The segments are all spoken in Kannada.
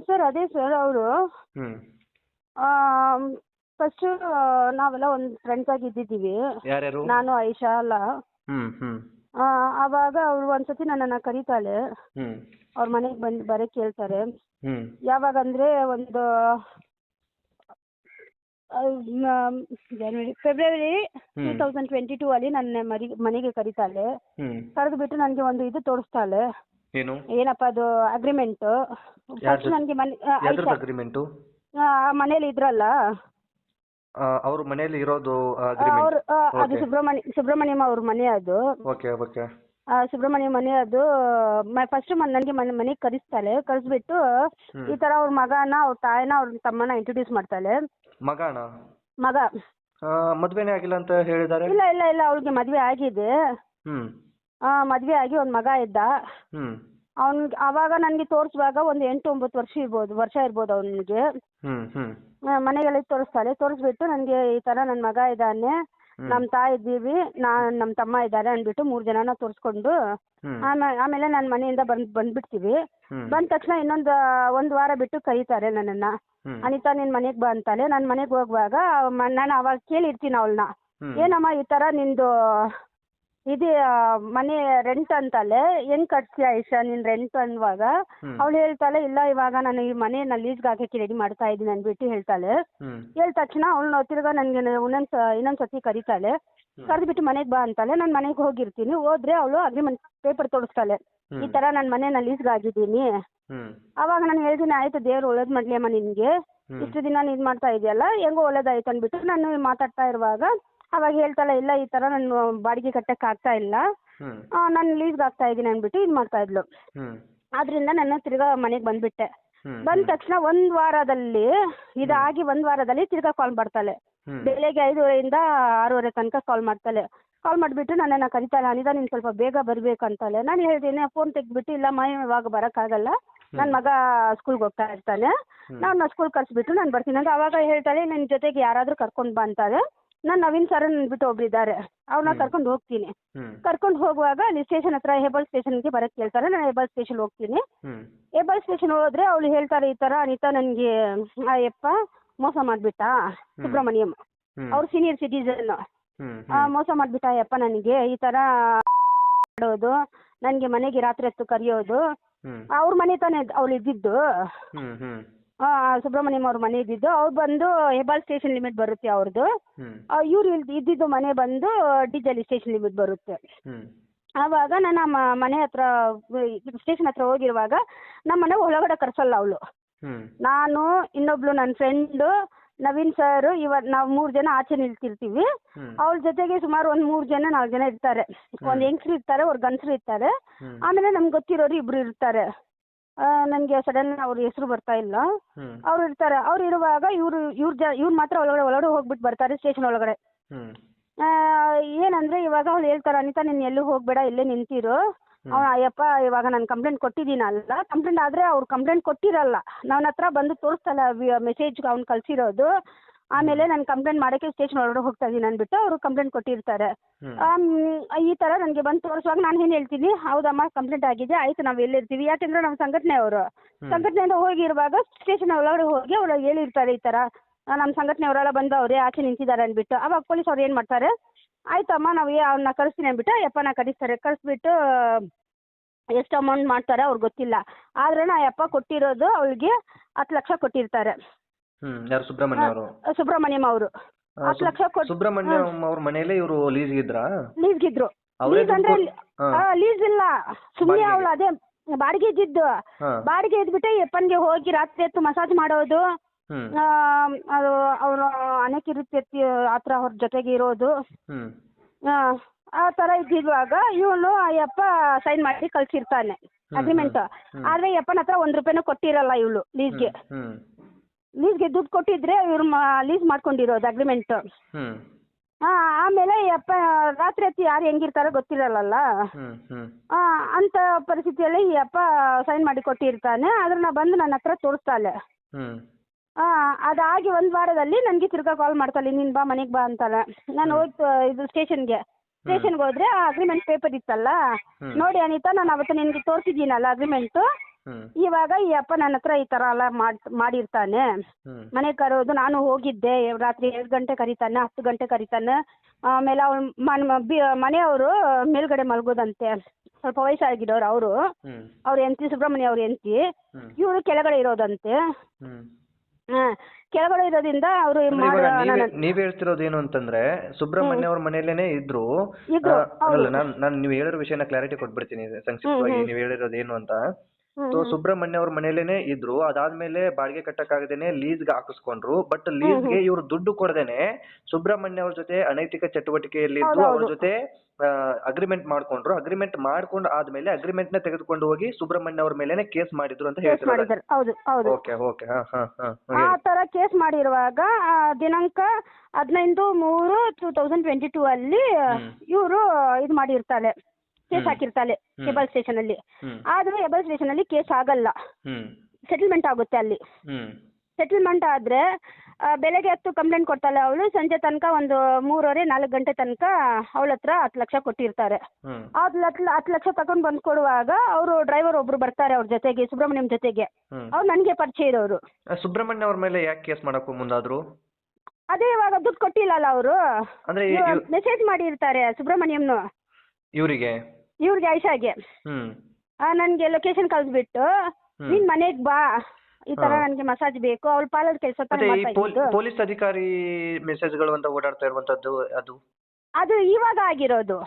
ಸರ್ ಅದೇ ಸರ್ ಅವರು. ಹ್ಮ್. ಫಸ್ಟು ನಾವೆಲ್ಲ ಒಂದು ಫ್ರೆಂಡ್ಸ್ ಆಗಿ ಇದ್ದಿದ್ದೀವಿ. ಯಾರ್ಯಾರು? ನಾನು ಐಶಾ ಅಲ್ಲ. ಹ್ಮ್ ಹ್ಮ್. ಆ, ಆವಾಗ ಅವ್ರು ಒಂದ್ಸತಿ ನನ್ನನ್ನ ಕರೀತಾಳೆ. ಹ್ಮ್. ಅವ್ರ ಮನೆಗೆ ಬಂದು ಬರೋಕ್ಕೆ ಕೇಳ್ತಾರೆ ಹ್ಮ್. ಯಾವಾಗ ಅಂದ್ರೆ ಒಂದು January February two. Thousand twenty two ಅಲ್ಲಿ ನನ್ನ ಮರಿ ಮನೆಗೆ ಕರೀತಾಳೆ. ಹ್ಮ್. ಕರೆದು ಬಿಟ್ಟು ನನಗೆ ಒಂದು ಇದು ತೋರಿಸ್ತಾಳೆ. ಏನು? ಏನಪ್ಪ ಅದು ಅಗ್ರಿಮೆಂಟ್ ಫಸ್ಟ್ ಜೊತೆ? ನನಗೆ ಮನೆ ಆ, ಯಾವ್ದ್ರದ್ದು ಅಗ್ರಿಮೆಂಟು ಆ, ಮನೇಲಿ ಇದ್ರಲ್ಲ? ಅವ್ರ ಮನೇಲಿ ಇರೋದು ಅವ್ರು ಅಗ್ರಿಮೆಂಟ್ ಅದು Okay. ಸುಬ್ರಹ್ಮಣ್ಯ ಸುಬ್ರಹ್ಮಣ್ಯಂ ಅವ್ರ ಮನೆ ಅದು. ಓಕೆ ಓಕೆ ಆ, ಸುಬ್ರಹ್ಮಣ್ಯ ಮನೆ ಅದು. ಫಸ್ಟ್ ನನಗೆ ಮನೆ ಮನೆಗೆ ಕರೆಸ್ತಾಳೆ. ಕರೆಸ್ಬಿಟ್ಟು ಹ್ಮ್. ಈ ತರ ಅವ್ರ ಮಗನ ಅವ್ರ ತಾಯಿನ ಅವ್ರ ತಮ್ಮನ ಇಂಟ್ರೊಡ್ಯೂಸ್ ಮಾಡ್ತಾಳೆ. ಮಗನ? ಮಗ. ಮದ್ವೆನೇ ಆಗಿಲ್ಲ ಅಂತ ಹೇಳಿದ್ದಾರೆ ಇಲ್ಲ ಇಲ್ಲ ಇಲ್ಲ ಅವಳಿಗೆ ಮದ್ವೆ ಆಗಿದೆ. ಹ್ಮ್. ಮದುವೆ ಆಗಿ ಒಂದು ಮಗ ಇದ್ದ. ಹ್ಮ್. ಅವಾಗ ನನಗೆ ತೋರಿಸುವಾಗ ಒಂದು ಎಂಟು ಒಂಬತ್ತು ವರ್ಷ ಇರ್ಬೋದು ವರ್ಷ ಇರ್ಬೋದು ಅವನಿಗೆ. ಹ್ಮ್ ಹ್ಮ್. ತೋರಿಸ್ತಾಳೆ. ತೋರಿಸ್ಬಿಟ್ಟು ನನಗೆ ಈ ಥರ ನನ್ನ ಮಗ ಇದ್ದಾನೆ. ನಮ್ಮ ತಾಯಿ ಇದ್ದೀವಿ ನಾನು ನಮ್ಮ ತಮ್ಮ ಇದ್ದಾರೆ ಅಂದ್ಬಿಟ್ಟು ಮೂರು ಜನನ ತೋರಿಸ್ಕೊಂಡು ಹ್ಮ್. ಆಮೇಲೆ ಆಮೇಲೆ ನಾನು ಮನೆಯಿಂದ ಬಂದು ಬಂದ್ಬಿಡ್ತೀವಿ. ಹ್ಮ್. ಬಂದ ತಕ್ಷಣ ಇನ್ನೊಂದು ಒಂದು ವಾರ ಬಿಟ್ಟು ಕರೀತಾರೆ ನನ್ನನ್ನು. ಹ್ಮ್. ಅನಿತಾ ನಿನ್ನ ಮನೆಗೆ ಬಾ ಅಂತಾಳೆ. ನಾನು ಮನೆಗೆ ಹೋಗುವಾಗ ನಾನು ಅವಾಗ ಕೇಳಿರ್ತೀನಿ ಅವಳನ್ನ. ಹ್ಮ್. ಏನಮ್ಮ ಈ ಥರ ನಿಂದು ಇದು ಮನೆ ರೆಂಟ್ ಅಂತಾಳೆ ಹೆಂಗ್ ಕಟ್ತೀಯ ಇಶಾ ನೀನು ರೆಂಟ್ ಅನ್ನುವಾಗ. ಅವಳು ಹೇಳ್ತಾಳೆ ಇಲ್ಲ ಇವಾಗ ನಾನು ಈ ಮನೆನ ಲೀಸ್ಗೆ ಹಾಕಕ್ಕೆ ರೆಡಿ ಮಾಡ್ತಾ ಇದ್ದೀನಿ ಅಂದ್ಬಿಟ್ಟು ಹೇಳ್ತಾಳೆ. ಹೇಳಿದ ತಕ್ಷಣ ಅವಳು ತಿರ್ಗಾ ನನಗೆ ಇನ್ನೊಂದು ಸತಿ ಕರೀತಾಳೆ. ಕರೆದ್ಬಿಟ್ಟು ಮನೆಗೆ ಬಾ ಅಂತಾಳೆ. ನಾನು ಮನೆಗೆ ಹೋಗಿರ್ತೀನಿ. ಹೋದ್ರೆ ಅವಳು ಅಗ್ರಿಮೆಂಟ್ ಪೇಪರ್ ತೋರಿಸ್ತಾಳೆ. ಈ ತರ ನಾನು ಮನೆನ ಲೀಸ್ಗೆ ಆಗಿದ್ದೀನಿ ಅವಾಗ ನಾನು ಹೇಳ್ತೀನಿ ಆಯ್ತು ದೇವ್ರು ಒಳ್ಳೇದ್ ಮಾಡ್ಲಿ ಅಮ್ಮ ನಿನಗೆ. ಇಷ್ಟು ದಿನ ನೀನ್ ಮಾಡ್ತಾ ಇದೆಯಲ್ಲ ಹೆಂಗೋ ಒಳ್ಳೇದಾಯ್ತು ಅಂದ್ಬಿಟ್ಟು ನಾನು ಮಾತಾಡ್ತಾ ಇರುವಾಗ ಅವಾಗ ಹೇಳ್ತಾಳೆ ಇಲ್ಲ ಈ ತರ ನಾನು ಬಾಡಿಗೆ ಕಟ್ಟಕ್ಕೆ ಆಗ್ತಾ ಇಲ್ಲ. ಹ್ಮ್. ನಾನು ಲೀಸ್ಗೆ ಆಗ್ತಾ ಇದ್ದೀನಿ ಅಂದ್ಬಿಟ್ಟು ಇದು ಮಾಡ್ತಾ ಇದ್ಲು. ಹ್ಮ್. ಆದ್ರಿಂದ ನಾನು ತಿರ್ಗಾ ಮನೆಗೆ ಬಂದ್ಬಿಟ್ಟೆ. ಹ್ಮ್ ಬಂದ ತಕ್ಷಣ ಒಂದು ವಾರದಲ್ಲಿ ಇದಾಗಿ ಒಂದು ವಾರದಲ್ಲಿ ತಿರ್ಗಾ ಕಾಲ್ ಮಾಡ್ತಾಳೆ. ಬೆಳಿಗ್ಗೆ ಬೆಳಗ್ಗೆ ಐದುವರೆಯಿಂದ ಆರೂವರೆ ತನಕ ಕಾಲ್ ಮಾಡ್ತಾಳೆ. ಕಾಲ್ ಮಾಡಿಬಿಟ್ಟು ನನ್ನನ್ನ ಕರಿತಾಳೆ ಅನಿತಾ ನೀನ್ ಸ್ವಲ್ಪ ಬೇಗ ಬರಬೇಕು ಅಂತಾಳೆ. ನಾನು ಹೇಳ್ತೀನಿ ಫೋನ್ ತೆಗ್ದ್ಬಿಟ್ಟು ಇಲ್ಲ ಮಾ ಇವಾಗ ಬರೋಕ್ಕಾಗಲ್ಲ ನನ್ನ ಮಗ ಸ್ಕೂಲ್ಗೆ ಹೋಗ್ತಾ ಇರ್ತಾನೆ. ನಾನು ಸ್ಕೂಲ್ ಕಳಿಸ್ಬಿಟ್ಟು ನಾನು ಬರ್ತೀನಿ. ಅಂತ ಅವಾಗ ಹೇಳ್ತಾಳೆ ನನ್ನ ಜೊತೆಗೆ ಯಾರಾದರೂ ಕರ್ಕೊಂಡು ಬಾ ಅಂತಾಳೆ. ನಾನು ನವೀನ್ ಸರ್ ಅಂದ್ಬಿಟ್ಟು ಒಬ್ರಿದ್ದಾರೆ ಅವ್ರನ್ನ ಕರ್ಕೊಂಡು ಹೋಗ್ತೀನಿ. ಕರ್ಕೊಂಡು ಹೋಗುವಾಗ ಅಲ್ಲಿ ಸ್ಟೇಷನ್ ಹತ್ರ ಹೆಬಲ್ ಸ್ಟೇಷನ್ಗೆ ಬರಕ್ಕೆ ಹೇಳ್ತಾರೆ ನಾನು ಹೆಬಲ್ ಸ್ಟೇಷನ್ ಹೋಗ್ತೀನಿ. ಹ್ಮ್. ಹೆಬಲ್ ಸ್ಟೇಷನ್ ಹೋದ್ರೆ ಅವಳು ಹೇಳ್ತಾರೆ ಈ ತರ ಅನಿತಾ ನನಗೆ ಆ ಯಪ್ಪ ಮೋಸ ಮಾಡಿಬಿಟ್ಟ ಸುಬ್ರಹ್ಮಣ್ಯಂ. ಅವ್ರ ಅವ್ರು ಸೀನಿಯರ್ ಸಿಟಿಸನ್ ಹ್ಮ್ ಮೋಸ ಮಾಡ್ಬಿಟ್ಟ ಯಪ್ಪ ನನಗೆ. ಈ ತರ ಮಾಡೋದು ನನಗೆ ಮನೆಗೆ ರಾತ್ರಿ ಹೊತ್ತು ಕರೆಯೋದು. ಹ್ಮ್. ಅವ್ರ ಮನೆ ತಾನೇ ಅವ್ಳು ಇದ್ದಿದ್ದು. ಹ್ಮ್ ಹ್ಮ್. ಸುಬ್ರಹ್ಮಣ್ಯಂ ಅವ್ರ ಮನೆ ಇದ್ದಿದ್ದು ಅವ್ರು ಬಂದು ಹೆಬ್ಬಾಳ್ ಸ್ಟೇಷನ್ ಲಿಮಿಟ್ ಬರುತ್ತೆ ಅವ್ರದ್ದು ಹ್ಮ್. ಇವ್ರು ಇದ್ದಿದ್ದು ಮನೆ ಬಂದು ಡಿಜಲಿ ಸ್ಟೇಷನ್ ಲಿಮಿಟ್ ಬರುತ್ತೆ. ಹ್ಮ್. ಆವಾಗ ನಾನು ಮ- ಮನೆ ಹತ್ರ ಸ್ಟೇಷನ್ ಹತ್ರ ಹೋಗಿರುವಾಗ ನಮ್ಮ ಮನೆ ಒಳಗಡೆ ಕರ್ಸಲ್ಲ ಅವಳು. ಹ್ಮ್. ನಾನು ಇನ್ನೊಬ್ಳು ನನ್ನ ಫ್ರೆಂಡು ನವೀನ್ ಸರ್ ಇವ ನಾವು ಮೂರು ಜನ ಆಚೆ ನಿಲ್ತಿರ್ತೀವಿ. ಹ್ಮ್. ಅವಳ ಜೊತೆಗೆ ಸುಮಾರು ಒಂದು ಮೂರು ಜನ ನಾಲ್ಕು ಜನ ಇರ್ತಾರೆ. ಒಂದು ಹೆಂಗಸ್ರು ಇರ್ತಾರೆ ಅವ್ರು ಗಂಡಸರು ಇರ್ತಾರೆ. ಹ್ಮ್. ಆಮೇಲೆ ನಮ್ಗೆ ಗೊತ್ತಿರೋರು ಇಬ್ರು ಇರ್ತಾರೆ. ನನಗೆ ಸಡನ್ ಅವ್ರ ಹೆಸರು ಬರ್ತಾ ಇಲ್ಲ. ಅವ್ರು ಇರ್ತಾರೆ. ಅವ್ರು ಇರುವಾಗ ಇವರು ಇವ್ರ ಜ ಇವ್ರು ಮಾತ್ರ ಒಳಗಡೆ ಒಳಗಡೆ ಹೋಗ್ಬಿಟ್ಟು ಬರ್ತಾರೆ ಸ್ಟೇಷನ್ ಒಳಗಡೆ. ಏನಂದ್ರೆ ಇವಾಗ ಅವ್ಳು ಹೇಳ್ತಾರೆ ಅನಿತಾ ನೀನು ಎಲ್ಲೂ ಹೋಗ್ಬೇಡ ಇಲ್ಲೇ ನಿಂತಿರು. ಅವ್ನು ಅಯ್ಯಪ್ಪ ಇವಾಗ ನಾನು ಕಂಪ್ಲೇಂಟ್ ಕೊಟ್ಟಿದ್ದೀನಲ್ಲ. ಕಂಪ್ಲೇಂಟ್ ಆದರೆ ಅವ್ರು ಕಂಪ್ಲೇಂಟ್ ಕೊಟ್ಟಿರಲ್ಲ. ನನ್ನ ಹತ್ರ ಬಂದು ತೋರಿಸ್ತಲ್ಲ ಮೆಸೇಜ್ ಅವ್ನು ಕಳಿಸಿರೋದು. ಆಮೇಲೆ ನಾನು ಕಂಪ್ಲೇಂಟ್ ಮಾಡೋಕೆ ಸ್ಟೇಷನ್ ಒಳಗಡೆ ಹೋಗ್ತಾ ಇದ್ದೀನಿ ಅಂದ್ಬಿಟ್ಟು ಅವರು ಕಂಪ್ಲೇಂಟ್ ಕೊಟ್ಟಿರ್ತಾರೆ. ಈ ಥರ ನನಗೆ ಬಂದು ತೋರಿಸುವಾಗ ನಾನು ಏನು ಹೇಳ್ತೀನಿ ಹೌದಮ್ಮ ಕಂಪ್ಲೇಂಟ್ ಆಗಿದೆ ಆಯಿತು ನಾವು ಎಲ್ಲಿರ್ತೀವಿ. ಯಾಕೆಂದ್ರೆ ನಮ್ಮ ಸಂಘಟನೆ ಅವರು. ಸಂಘಟನೆಯಿಂದ ಹೋಗಿರುವಾಗ ಸ್ಟೇಷನ್ ಒಳಗಡೆ ಹೋಗಿ ಅವರು ಹೇಳಿರ್ತಾರೆ ಈ ಥರ ನಮ್ಮ ಸಂಘಟನೆಯವರೆಲ್ಲ ಬಂದು ಅವರೇ ಆಚೆ ನಿಂತಿದ್ದಾರೆ ಅಂದ್ಬಿಟ್ಟು. ಅವಾಗ ಪೊಲೀಸ್ ಅವ್ರು ಏನು ಮಾಡ್ತಾರೆ ಆಯ್ತಮ್ಮ ನಾವು ಯಾ ಅವ್ರನ್ನ ಕಳಿಸ್ತೀನಿ ಅಂದ್ಬಿಟ್ಟು ಯಪ್ಪನ ಕರೆಸ್ತಾರೆ. ಕರೆಸ್ಬಿಟ್ಟು ಎಷ್ಟು ಅಮೌಂಟ್ ಮಾಡ್ತಾರೆ ಅವ್ರಿಗೆ ಗೊತ್ತಿಲ್ಲ. ಆದ್ರೆ ನಾ ಯಪ್ಪ ಕೊಟ್ಟಿರೋದು ಅವಳಿಗೆ ಹತ್ತು ಲಕ್ಷ ಕೊಟ್ಟಿರ್ತಾರೆ. ಹ್ಮ್ ಯಾರು ಸುಬ್ರಹ್ಮಣ್ಯ ಅವರು? ಸುಬ್ರಹ್ಮಣ್ಯಂ ಅವರು. ಹತ್ತು ಲಕ್ಷ ಕೊಟ್ಟು ಸುಬ್ರಹ್ಮಣ್ಯಂ ಅವ್ರ ಮನೆಯಲ್ಲೇ ಇವರು ಲೀಸ್ ಇದ್ರಾ? ಲೀಸ್ಗಿದ್ರು ಅವ್ರೇ ಲೀಸ್ ಅಂದ್ರೆ ದುಡ್ಡು ಹಾ. ಲೀಸ್ ಇಲ್ಲ. ಸುಮ್ಮನೆ ಬಾಡಿಗೆಗೆ. ಅವಳು ಅದೇ ಬಾಡಿಗೆ ಇದ್ದಿದ್ದು. ಹಾ. ಬಾಡಿಗೆ ಇದ್ಬಿಟ್ಟು ಯಪ್ಪನ್ಗೆ ಹೋಗಿ ರಾತ್ರಿ ಎತ್ತು ಮಸಾಜ್ ಮಾಡೋದು. ಹ್ಮ್. ಆ, ಅದು ಅವರು ಇರುತ್ತೆ ಆತರ ಅವ್ರ ಜೊತೆಗೆ ಇರೋದು. ಹ್ಮ್. ಆ, ಆ ಇದ್ದಿದ್ವಾಗ ಇದ್ದಿರುವಾಗ ಇವನು ಅಯ್ಯಪ್ಪ ಸೈನ್ ಮಾಡಿ ಕಳ್ಸಿರ್ತಾನೆ ಅಗ್ರಿಮೆಂಟ್ ಆದ್ರೆ ಯಪ್ಪನ ಹತ್ರ ಒಂದ್ ರೂಪಾಯಿನೂ ಕೊಟ್ಟಿರಲ್ಲ ಇವಳು ಲೀಸ್ಗೆ ಹ್ಮ್. ಲೀಸ್ಗೆ ದುಡ್ಡು ಕೊಟ್ಟಿದ್ರೆ ಇವ್ರು ಲೀಸ್ ಮಾಡ್ಕೊಂಡಿರೋದು ಅಗ್ರಿಮೆಂಟ್ ಹ್ಮ್. ಆಮೇಲೆ ಅಪ್ಪ ರಾತ್ರಿ ಹೊತ್ತು ಯಾರು ಹೆಂಗಿರ್ತಾರೋ ಗೊತ್ತಿರಲ್ಲಲ್ಲ? ಹ್ಮ್ ಹ್ಮ್. ಅಂಥ ಪರಿಸ್ಥಿತಿಯಲ್ಲಿ ಈ ಅಪ್ಪ ಸೈನ್ ಮಾಡಿ ಕೊಟ್ಟಿರ್ತಾನೆ ಅದನ್ನ ಬಂದು ನನ್ನ ಹತ್ರ ತೋರಿಸ್ತಾಳೆ. ಹ್ಮ್. ಆ, ಅದಾಗಿ ಒಂದು ವಾರದಲ್ಲಿ ನನಗೆ ತಿರ್ಗಾ ಕಾಲ್ ಮಾಡ್ತಾಳೆ ನೀನ್ ಬಾ ಮನೆಗೆ ಬಾ ಅಂತಾಳೆ. ನಾನು ಹೋಯ್ತು ಇದು ಸ್ಟೇಷನ್ಗೆ. ಸ್ಟೇಷನ್ಗೆ ಹೋದ್ರೆ ಆ ಅಗ್ರಿಮೆಂಟ್ ಪೇಪರ್ ಇತ್ತಲ್ಲ? ನೋಡಿ ಅನಿತಾ ನಾನು ಅವತ್ತು ನಿನ್ಗೆ ತೋರಿಸಿದ್ದೀನಲ್ಲ ಅಗ್ರಿಮೆಂಟು ಇವಾಗ ಈ ಅಪ್ಪ ನನ್ನ ಹತ್ರ ಈ ತರ ಎಲ್ಲ ಮಾಡ್ ಮಾಡಿರ್ತಾನೆ. ಮನೆ ಕರೋದು ನಾನು ಹೋಗಿದ್ದೆ ರಾತ್ರಿ ಎರಡು ಗಂಟೆ ಕರೀತಾನೆ ಹತ್ತು ಗಂಟೆ ಕರೀತಾನೆ. ಆಮೇಲೆ ಅವ್ರ ಮನೆಯವರು ಮೇಲ್ಗಡೆ ಮಲಗೋದಂತೆ. ಸ್ವಲ್ಪ ವಯಸ್ಸಾಗಿರೋರು ಅವರು. ಅವ್ರ ಹೆಂಡತಿ ಸುಬ್ರಹ್ಮಣ್ಯ ಅವ್ರ ಹೆಂಡತಿ. ಹ್ಮ್. ಇವರು ಕೆಳಗಡೆ ಇರೋದಂತೆ. ಕೆಳಗಡೆ ಇರೋದ್ರಿಂದ ಅವರು ನೀವ್ ಹೇಳ್ತಿರೋದು ಏನು ಅಂತಂದ್ರೆ ಸುಬ್ರಹ್ಮಣ್ಯ ಅವ್ರ ಮನೆಯಲ್ಲೇನೆ ಇದ್ರು. ನಾನು ನೀವು ಹೇಳಿರೋ ವಿಷಯನ ಕ್ಲಾರಿಟಿ ಕೊಟ್ಬಿಡ್ತೀನಿ ಸಂಕ್ಷಿಪ್ತವಾಗಿ. ನೀವು ಹೇಳಿರೋದು ಏನು ಅಂತ. ಸೊ. ಸುಬ್ರಹ್ಮಣ್ಯ ಅವ್ರ ಮನೇಲೇನೆ ಇದ್ರು. ಅದಾದ್ಮೇಲೆ ಬಾಡಿಗೆ ಕಟ್ಟಕ್ಕಾಗದೇನೆ ಲೀಸ್ಗೆ ಹಾಕಿಸ್ಕೊಂಡ್ರು. ಬಟ್ ಲೀಸ್ಗೆ ಇವ್ರು ದುಡ್ಡು ಕೊಡದೇನೆ ಸುಬ್ರಹ್ಮಣ್ಯ ಅವ್ರ ಜೊತೆ ಅನೈತಿಕ ಚಟುವಟಿಕೆಯಲ್ಲಿ ಇದ್ದು ಅವ್ರ. ಜೊತೆ ಅಗ್ರಿಮೆಂಟ್ ಮಾಡ್ಕೊಂಡ್ರು. ಅಗ್ರಿಮೆಂಟ್ ಮಾಡ್ಕೊಂಡು ಆದ್ಮೇಲೆ ಅಗ್ರಿಮೆಂಟ್ನ ತೆಗೆದುಕೊಂಡು ಹೋಗಿ ಸುಬ್ರಹ್ಮಣ್ಯ ಅವ್ರ ಮೇಲೆನೆ ಕೇಸ್ ಮಾಡಿದ್ರು ಅಂತ ಹೇಳ್ತಾರೆ ಆ ತರ ಕೇಸ್ ಮಾಡಿರುವಾಗ ದಿನಾಂಕ ಹದಿನೈದು ಮೂರು ಟೂ ತೌಸಂಡ್ ಟ್ವೆಂಟಿ ಟೂ ಅಲ್ಲಿ. ಇವರು ಇದು ಮಾಡಿರ್ತಾಳೆ ಕೇಸ್. ಹಾಕಿರ್ತಾಳೆ. ಹೆಬಲ್ ಸ್ಟೇಷನ್ ಅಲ್ಲಿ. ಆದ್ರೆ ಹೆಬಲ್ ಸ್ಟೇಷನಲ್ಲಿ ಕೇಸ್ ಆಗಲ್ಲ. ಸೆಟಲ್ಮೆಂಟ್ ಆಗುತ್ತೆ ಅಲ್ಲಿ. ಸೆಟಲ್ಮೆಂಟ್ ಆದ್ರೆ ಬೆಳಗ್ಗೆ ಹತ್ತು ಕಂಪ್ಲೇಂಟ್ ಕೊಡ್ತಾಳೆ ಅವಳು ಸಂಜೆ ತನಕ ಒಂದು ಮೂರುವರೆ ನಾಲ್ಕು ಗಂಟೆ ತನಕ ಅವಳ ಹತ್ರ ಹತ್ತು ಲಕ್ಷ ಕೊಟ್ಟಿರ್ತಾರೆ. ಹತ್ತು ಹತ್ತು ಲಕ್ಷ ತಗೊಂಡ್ ಬಂದ್ ಕೊಡುವಾಗ ಅವರು ಡ್ರೈವರ್ ಒಬ್ರು ಬರ್ತಾರೆ ಅವ್ರ ಜೊತೆಗೆ ಸುಬ್ರಹ್ಮಣ್ಯಂ ಜೊತೆಗೆ. ಅವ್ರು ನನಗೆ ಪರಿಚಯ ಇರೋರು. ಸುಬ್ರಹ್ಮಣ್ಯ ಅವ್ರ ಮೇಲೆ ಯಾಕೆ ಕೇಸ್ ಮಾಡಕ್ಕೂ ಮುಂದಾದ್ರು? ಅದೇ ಇವಾಗ ದುಡ್ಡು ಕೊಟ್ಟಿಲ್ಲಲ್ಲ ಅವರು. ಅಂದ್ರೆ ಇವ್- ಮೆಸೇಜ್ ಮಾಡಿರ್ತಾರೆ ಸುಬ್ರಹ್ಮಣ್ಯಂನು. ಇವ್ರಿಗೆ? ಇವ್ರಿಗೆ ಹ್ಮ್. ನನಗೆ ಲೊಕೇಶನ್ ಕಳಿಸ್ಬಿಟ್ಟು ಬಿಟ್ಟು ನಿನ್ ಮನೆಗೆ ಬಾ. ಈ ತರ ನನ್ಗೆ ಮಸಾಜ್ ಬೇಕು. ಅವ್ಳ ಪಾರ್ಲರ್ ಕೆಲಸ ಮತ್ತೆ ಈ ಮಾಡ್ತಾ ಪೋಲ್- ಇದ್ದು ಪೊಲೀಸ್ ಅಧಿಕಾರಿ ಮೆಸೇಜ್ಗಳು ಅಂತ ಓಡಾಡ್ತಾ ಇರುವಂತದ್ದು ಅದು? ಅದು ಇವಾಗ ಆಗಿರೋದು.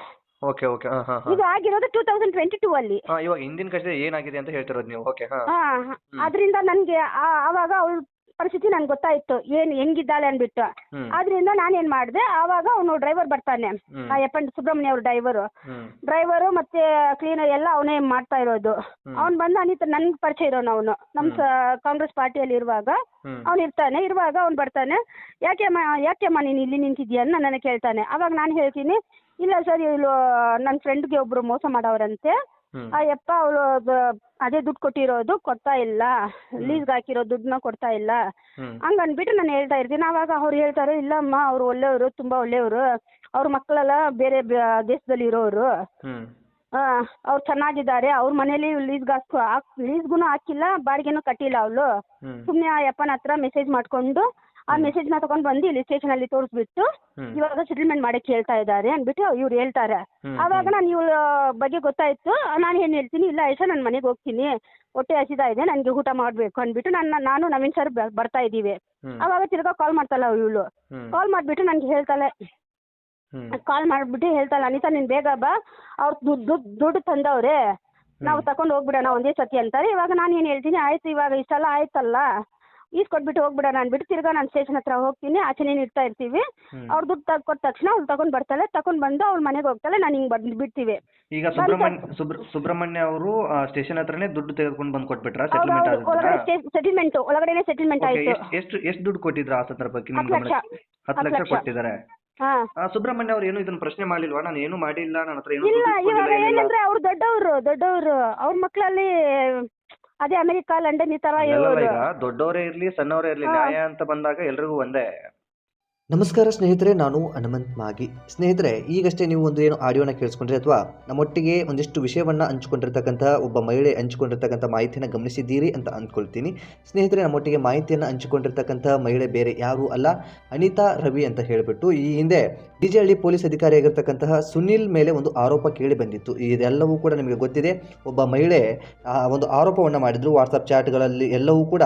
Okay okay. ಹಾ ಹಾ ಹಾ. ಇದು ಆಗಿರೋದು ಟೂ ತೌಸಂಡ್ ಟ್ವೆಂಟಿ ಟೂ ಅಲ್ಲಿ. ಹಾ ಇವಾಗ ಹಿಂದಿನ ಕಡೆ ಏನಾಗಿದೆ ಅಂತ ಹೇಳ್ತಿರೋದು ನೀವು. ಓಕೆ ಹಾ. ಹಾ ಅದರಿಂದ ನನಗೆ ಆವಾಗ ಅವಳ ಪರಿಸ್ಥಿತಿ ನನ್ಗೆ ಗೊತ್ತಾಯ್ತು. ಏನು ಹೆಂಗಿದ್ದಾಳೆ ಅಂದ್ಬಿಟ್ಟು. ಹ್ಮ್. ಆದ್ರಿಂದ ನಾನೇನ್ ಮಾಡಿದೆ ಆವಾಗ ಅವನು ಡ್ರೈವರ್ ಬರ್ತಾನೆ. ಹ್ಮ್. ಆ ಯಪ್ಪನ್ ಸುಬ್ರಹ್ಮಣ್ಯ ಅವ್ರ ಡ್ರೈವರು ಡ್ರೈವರ್ ಡ್ರೈವರು ಮತ್ತೆ ಕ್ಲೀನರ್ ಎಲ್ಲ ಅವನೇ ಮಾಡ್ತಾ ಇರೋದು. ಹ್ಮ್. ಅವ್ನು ಬಂದು ಅನಿತ ನನ್ಗೆ ಪರಿಚಯ ಇರೋನು ಅವನು. ನಮ್ಮ ಸ- ಕಾಂಗ್ರೆಸ್ ಪಾರ್ಟಿಯಲ್ಲಿ ಇರುವಾಗ ಹ್ಮ್. ಅವ್ನು ಇರ್ತಾನೆ. ಇರುವಾಗ ಅವ್ನು ಬರ್ತಾನೆ. ಯಾಕೆಮ್ಮ ಯಾಕೆಮ್ಮ ನೀನು ಇಲ್ಲಿ ನಿಂತಿದ್ಯಾ? ಅಂತ ನನಗೆ ಕೇಳ್ತಾನೆ. ಅವಾಗ ನಾನು ಹೇಳ್ತೀನಿ ಇಲ್ಲ ಸರ್ ಇಲ್ಲೂ ನನ್ನ ಫ್ರೆಂಡ್ಗೆ ಒಬ್ರು ಮೋಸ ಮಾಡವ್ರಂತೆ. ಆ ಯಪ್ಪ ಅವಳು ಅದೇ ದುಡ್ಡು ಕೊಟ್ಟಿರೋದು ಕೊಡ್ತಾ ಇಲ್ಲ. ಲೀಸ್ಗೆ ಹಾಕಿರೋ ದುಡ್ಡನ್ನ ಕೊಡ್ತಾ ಇಲ್ಲ. ಹಂಗನ್ಬಿಟ್ಟು ಹಂಗ್ ಅಂದ್ಬಿಟ್ಟು ನಾನು ಹೇಳ್ತಾ ಇರ್ತೀನಿ. ಆವಾಗ ಅವ್ರು ಹೇಳ್ತಾರೆ ಇಲ್ಲಮ್ಮ ಅವ್ರು ಒಳ್ಳೆಯವರು ತುಂಬಾ ಒಳ್ಳೆಯವರು. ಅವ್ರ ಮಕ್ಕಳೆಲ್ಲ ಬೇರೆ ದೇಶದಲ್ಲಿ ಇರೋರು ಅವ್ರು ಚೆನ್ನಾಗಿದ್ದಾರೆ. ಅವ್ರ ಮನೇಲಿ ಲೀಸ್ಗೆ ಹಾಕಿ ಲೀಸ್ಗೂ ಹಾಕಿಲ್ಲ ಬಾಡಿಗೆನೂ ಕಟ್ಟಿಲ್ಲ ಅವಳು. ಸುಮ್ಮನೆ ಆ ಯಪ್ಪನ ಹತ್ರ ಮೆಸೇಜ್ ಮಾಡ್ಕೊಂಡು ಆ ಮೆಸೇಜ್ನ ತಗೊಂಡು ಬಂದು ಇಲ್ಲಿ ಸ್ಟೇಷನಲ್ಲಿ ತೋರಿಸ್ಬಿಟ್ಟು ಇವಾಗ ಸೆಟಲ್ಮೆಂಟ್ ಮಾಡಕ್ಕೆ ಹೇಳ್ತಾ ಇದ್ದಾರೆ ಅಂದ್ಬಿಟ್ಟು ಇವ್ರು ಹೇಳ್ತಾರೆ. ಅವಾಗ ಆವಾಗ ನಾನು ಇವಳ ಬಗ್ಗೆ ಗೊತ್ತಾಯ್ತು. ನಾನು ಏನು ಹೇಳ್ತೀನಿ ಇಲ್ಲ ಐಶಾ ನಾನು ಮನೆಗೆ ಹೋಗ್ತೀನಿ. ಹೊಟ್ಟೆ ಹಸಿತಾ ಇದೆ ನನಗೆ ಊಟ ಮಾಡಬೇಕು ಅಂದ್ಬಿಟ್ಟು ನನ್ನ ನಾನು ನವೀನ್ ಸರ್ ಬರ್ತಾ ಇದ್ದೀವಿ. ಅವಾಗ ಆವಾಗ ತಿರ್ಗಾ ಕಾಲ್ ಮಾಡ್ತಾಳ ಇವಳು. ಕಾಲ್ ಮಾಡ್ಬಿಟ್ಟು ನನಗೆ ಹೇಳ್ತಾಳೆ. ಕಾಲ್ ಮಾಡ್ಬಿಟ್ಟು ಹೇಳ್ತಾಳೆ ಅನಿತಾ ನೀನು ಬೇಗ ಬಾ. ಅವ್ರ ದುಡ್ಡು ದುಡ್ಡು ದುಡ್ಡು ತಂದವ್ರೆ. ನಾವು ತಗೊಂಡು ಹೋಗ್ಬಿಡೋಣ ಒಂದೇ ಸತಿ ಅಂತಾರೆ. ಇವಾಗ ನಾನು ಏನು ಹೇಳ್ತೀನಿ ಆಯ್ತು ಇವಾಗ ಇಷ್ಟೆಲ್ಲ ಆಯ್ತಲ್ಲ. ಈಸ್ಕೊಟ್ಬಿಟ್ಟು ಹೋಗ್ಬಿಡೋಣ ಬಿಟ್ಟು ತಿರ್ಗಾ ನಾನು ಸ್ಟೇಷನ್ ಹತ್ರ ಹೋಗ್ತೀನಿ ಆಚೆನೇ ಇಡ್ತಾ ಇರ್ತೀವಿ. ಅವ್ರ ದುಡ್ಡು ಕೊಟ್ಟ ತಕ್ಷಣ ಅವ್ಳು ತಗೊಂಡ್ ಬರ್ತಾಳೆ ತಗೊಂಡು ಬಂದು ಅವ್ಳ ಮನೆಗೆ ಹೋಗ್ತಾಳೆ ನಾನು ಹಿಂಗ್ ಬಂದು ಬಿಡ್ತೀವಿ. ಈಗ ಸುಬ್ರಹ್ಮಣ್ಯ ಸುಬ್ರ ಸುಬ್ರಹ್ಮಣ್ಯ ಅವರು ಸ್ಟೇಷನ್ ಹತ್ರನೇ ದುಡ್ಡು ತೆಗೆದುಕೊಂಡು ಬಂದು ಕೊಟ್ಬಿಟ್ರಾ? ಸೆಟಲ್ಮೆಂಟ್ ಹೌದು. ಒಳಗಡೆ ಸೆಟಲ್ಮೆಂಟ್ ಒಳಗಡೆನೆ ಸೆಟಲ್ಮೆಂಟ್ ಆಯಿತು. ಎಷ್ಟು ಎಷ್ಟು ದುಡ್ಡು ಕೊಟ್ಟಿದ್ರ ಆ ಸಂದರ್ಭಕ್ಕೆ ನಿಮ್ ಹತ್ತು ಲಕ್ಷ. ಹತ್ತು. ಕೊಟ್ಟಿದ್ದಾರೆ. ಹಾಂ. ಆ, ಸುಬ್ರಹ್ಮಣ್ಯ ಅವ್ರು ಏನು ಇದನ್ನ ಪ್ರಶ್ನೆ ಮಾಡಿಲ್ವಾ? ನಾನು ಏನು ಮಾಡಿಲ್ಲ ನನ್ನ ಹತ್ರ ಏನು ಇಲ್ಲ ದುಡ್ಡು ಇವಾಗ ಏನಿಲ್ಲ ಏನಂದ್ರೆ ಅವ್ರು ದೊಡ್ಡವರು ದೊಡ್ಡವರು. ಅವ್ರ ಮಕ್ಕಳಲ್ಲಿ ಅದೇ ಅಮೆರಿಕ ಲಂಡನ್ ಈ ತರ ಈಗ ದೊಡ್ಡವರೇ ಇರ್ಲಿ ಸಣ್ಣವರೇ ಇರ್ಲಿ. ನ್ಯಾಯ ಅಂತ ಬಂದಾಗ ಎಲ್ರಿಗೂ ಒಂದೇ ನಮಸ್ಕಾರ ಸ್ನೇಹಿತರೆ, ನಾನು ಹನುಮಂತ್ ಮಾಗಿ. ಸ್ನೇಹಿತರೆ, ಈಗಷ್ಟೇ ನೀವು ಒಂದು ಏನು ಆಡಿಯೋನ ಕೇಳಿಸ್ಕೊಂಡ್ರೆ ಅಥವಾ ನಮ್ಮೊಟ್ಟಿಗೆ ಒಂದಿಷ್ಟು ವಿಷಯವನ್ನು ಹಂಚಿಕೊಂಡಿರ್ತಕ್ಕಂಥ ಒಬ್ಬ ಮಹಿಳೆ ಹಂಚಿಕೊಂಡಿರ್ತಕ್ಕಂಥ ಮಾಹಿತಿಯನ್ನು ಗಮನಿಸಿದ್ದೀರಿ ಅಂತ ಅಂದ್ಕೊಳ್ತೀನಿ. ಸ್ನೇಹಿತರೆ, ನಮ್ಮೊಟ್ಟಿಗೆ ಮಾಹಿತಿಯನ್ನು ಹಂಚಿಕೊಂಡಿರ್ತಕ್ಕಂಥ ಮಹಿಳೆ ಬೇರೆ ಯಾರೂ ಅಲ್ಲ, ಅನಿತಾ ರವಿ ಅಂತ ಹೇಳಿಬಿಟ್ಟು ಈ ಹಿಂದೆ ಡಿ ಜೆ ಹಳ್ಳಿ ಪೊಲೀಸ್ ಅಧಿಕಾರಿಯಾಗಿರ್ತಕ್ಕಂತಹ ಸುನಿಲ್ ಮೇಲೆ ಒಂದು ಆರೋಪ ಕೇಳಿ ಬಂದಿತ್ತು. ಇದೆಲ್ಲವೂ ಕೂಡ ನಿಮಗೆ ಗೊತ್ತಿದೆ. ಒಬ್ಬ ಮಹಿಳೆ ಒಂದು ಆರೋಪವನ್ನು ಮಾಡಿದ್ರು. ವಾಟ್ಸಪ್ ಚಾಟ್ಗಳಲ್ಲಿ ಎಲ್ಲವೂ ಕೂಡ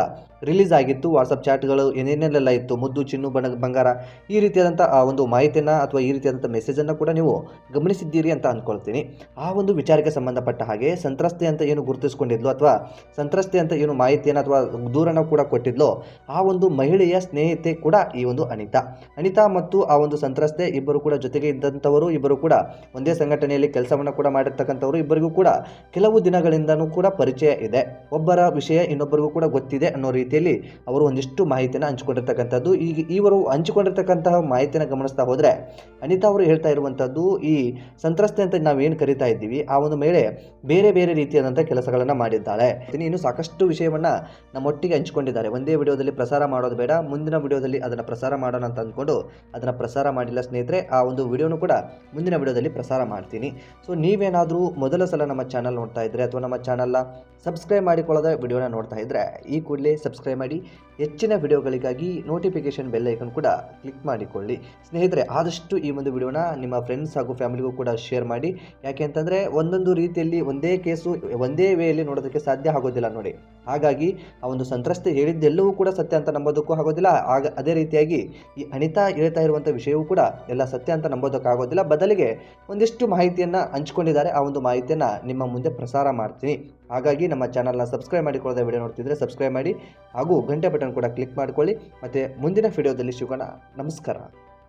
ರಿಲೀಸ್ ಆಗಿತ್ತು. ವಾಟ್ಸಪ್ ಚಾಟ್ಗಳು ಏನೇನೆಲ್ಲ ಇತ್ತು? ಮುದ್ದು, ಚಿನ್ನು ಬಣ್ಣ ಬಂಗಾರ ಈ ರೀತಿಯಾದಂಥ ಆ ಒಂದು ಮಾಹಿತಿಯನ್ನು ಅಥವಾ ಈ ರೀತಿಯಾದಂಥ ಮೆಸೇಜನ್ನು ಕೂಡ ನೀವು ಗಮನಿಸಿದ್ದೀರಿ ಅಂತ ಅಂದ್ಕೊಳ್ತೀನಿ ಆ ಒಂದು ವಿಚಾರಕ್ಕೆ ಸಂಬಂಧಪಟ್ಟ ಹಾಗೆ ಸಂತ್ರಸ್ತೆ ಅಂತ ಏನು ಗುರುತಿಸ್ಕೊಂಡಿದ್ಲು ಅಥವಾ ಸಂತ್ರಸ್ತೆ ಅಂತ ಏನು ಮಾಹಿತಿಯನ್ನು ಅಥವಾ ದೂರನ ಕೂಡ ಕೊಟ್ಟಿದ್ಲು ಆ ಒಂದು ಮಹಿಳೆಯ ಸ್ನೇಹಿತೆ ಕೂಡ ಈ ಒಂದು ಅನಿತಾ. ಅನಿತಾ ಮತ್ತು ಆ ಒಂದು ಸಂತ್ರಸ್ತೆ ಇಬ್ಬರು ಕೂಡ ಜೊತೆಗೆ ಇದ್ದಂಥವರು, ಇಬ್ಬರು ಕೂಡ ಒಂದೇ ಸಂಘಟನೆಯಲ್ಲಿ ಕೆಲಸವನ್ನು ಕೂಡ ಮಾಡಿರ್ತಕ್ಕಂಥವರು, ಇಬ್ಬರಿಗೂ ಕೂಡ ಕೆಲವು ದಿನಗಳಿಂದನೂ ಕೂಡ ಪರಿಚಯ ಇದೆ. ಒಬ್ಬರ ವಿಷಯ ಇನ್ನೊಬ್ಬರಿಗೂ ಕೂಡ ಗೊತ್ತಿದೆ ಅನ್ನೋ ರೀತಿಯಲ್ಲಿ ಅವರು ಒಂದಿಷ್ಟು ಮಾಹಿತಿಯನ್ನು ಹಂಚಿಕೊಂಡಿರ್ತಕ್ಕಂಥದ್ದು. ಈಗ ಇವರು ಹಂಚಿಕೊಂಡಿರ್ತಕ್ಕಂಥ ಇರತಕ್ಕಂತಹ ಮಾಹಿತಿನ ಗಮನಿಸ್ತಾ ಹೋದರೆ ಅನಿತಾ ಅವರು ಹೇಳ್ತಾ ಇರುವಂಥದ್ದು ಈ ಸಂತ್ರಸ್ತೆ ಅಂತ ಏನು ಕರಿತಾ ಇದ್ದೀವಿ, ಆ ಒಂದು ಮೇಲೆ ಬೇರೆ ಬೇರೆ ರೀತಿಯಾದಂಥ ಕೆಲಸಗಳನ್ನು ಮಾಡಿದ್ದಾಳೆ. ಇನ್ನು ಸಾಕಷ್ಟು ವಿಷಯವನ್ನು ನಮ್ಮೊಟ್ಟಿಗೆ ಹಂಚಿಕೊಂಡಿದ್ದಾರೆ. ಒಂದೇ ವಿಡಿಯೋದಲ್ಲಿ ಪ್ರಸಾರ ಮಾಡೋದು ಬೇಡ, ಮುಂದಿನ ವಿಡಿಯೋದಲ್ಲಿ ಅದನ್ನು ಪ್ರಸಾರ ಮಾಡೋಣ ಅಂತ ಅಂದ್ಕೊಂಡು ಅದನ್ನು ಪ್ರಸಾರ ಮಾಡಿಲ್ಲ ಸ್ನೇಹಿತರೆ, ಆ ಒಂದು ವಿಡಿಯೋನು ಕೂಡ ಮುಂದಿನ ವಿಡಿಯೋದಲ್ಲಿ ಪ್ರಸಾರ ಮಾಡ್ತೀನಿ. ಸೊ ನೀವೇನಾದರೂ ಮೊದಲ ಸಲ ನಮ್ಮ ಚಾನಲ್ ನೋಡ್ತಾ ಇದ್ದರೆ ಅಥವಾ ನಮ್ಮ ಚಾನಲ್ನ ಸಬ್ಸ್ಕ್ರೈಬ್ ಮಾಡಿಕೊಳ್ಳೋದ ವಿಡಿಯೋನ ನೋಡ್ತಾ ಇದ್ದರೆ ಈ ಕೂಡಲೇ ಸಬ್ಸ್ಕ್ರೈಬ್ ಮಾಡಿ, ಹೆಚ್ಚಿನ ವಿಡಿಯೋಗಳಿಗಾಗಿ ನೋಟಿಫಿಕೇಷನ್ ಬೆಲ್ ಕೂಡ ಕ್ಲಿಕ್ ಮಾಡಿಕೊಳ್ಳಿ. ಸ್ನೇಹಿತರೆ, ಆದಷ್ಟು ಈ ಒಂದು ವಿಡಿಯೋನ ನಿಮ್ಮ ಫ್ರೆಂಡ್ಸ್ ಹಾಗೂ ಫ್ಯಾಮಿಲಿಗೂ ಕೂಡ ಶೇರ್ ಮಾಡಿ. ಯಾಕೆ ಅಂತಂದರೆ, ಒಂದೊಂದು ರೀತಿಯಲ್ಲಿ ಒಂದೇ ಕೇಸು ಒಂದೇ ವೇಯಲ್ಲಿ ನೋಡೋದಕ್ಕೆ ಸಾಧ್ಯ ಆಗೋದಿಲ್ಲ ನೋಡಿ. ಹಾಗಾಗಿ, ಆ ಒಂದು ಸಂತ್ರಸ್ತೆ ಹೇಳಿದ್ದೆಲ್ಲವೂ ಕೂಡ ಸತ್ಯ ಅಂತ ನಂಬೋದಕ್ಕೂ ಆಗೋದಿಲ್ಲ. ಆಗ ಅದೇ ರೀತಿಯಾಗಿ ಈ ಅನಿತಾ ಹೇಳ್ತಾ ಇರುವಂಥ ವಿಷಯವೂ ಕೂಡ ಎಲ್ಲ ಸತ್ಯ ಅಂತ ನಂಬೋದಕ್ಕಾಗೋದಿಲ್ಲ ಬದಲಿಗೆ ಒಂದಿಷ್ಟು ಮಾಹಿತಿಯನ್ನು ಹಂಚ್ಕೊಂಡಿದ್ದಾರೆ. ಆ ಒಂದು ಮಾಹಿತಿಯನ್ನು ನಿಮ್ಮ ಮುಂದೆ ಪ್ರಸಾರ ಮಾಡ್ತೀನಿ. ಹಾಗಾಗಿ ನಮ್ಮ ಚಾನಲ್ನ ಸಬ್ಸ್ಕ್ರೈಬ್ ಮಾಡಿಕೊಳ್ಳದ ವಿಡಿಯೋ ನೋಡ್ತಿದ್ರೆ ಸಬ್ಸ್ಕ್ರೈಬ್ ಮಾಡಿ ಹಾಗೂ ಗಂಟೆ ಬಟನ್ ಕೂಡ ಕ್ಲಿಕ್ ಮಾಡಿಕೊಳ್ಳಿ. ಮತ್ತು ಮುಂದಿನ ವಿಡಿಯೋದಲ್ಲಿ ಸಿಗೋಣ. ನಮಸ್ಕಾರ.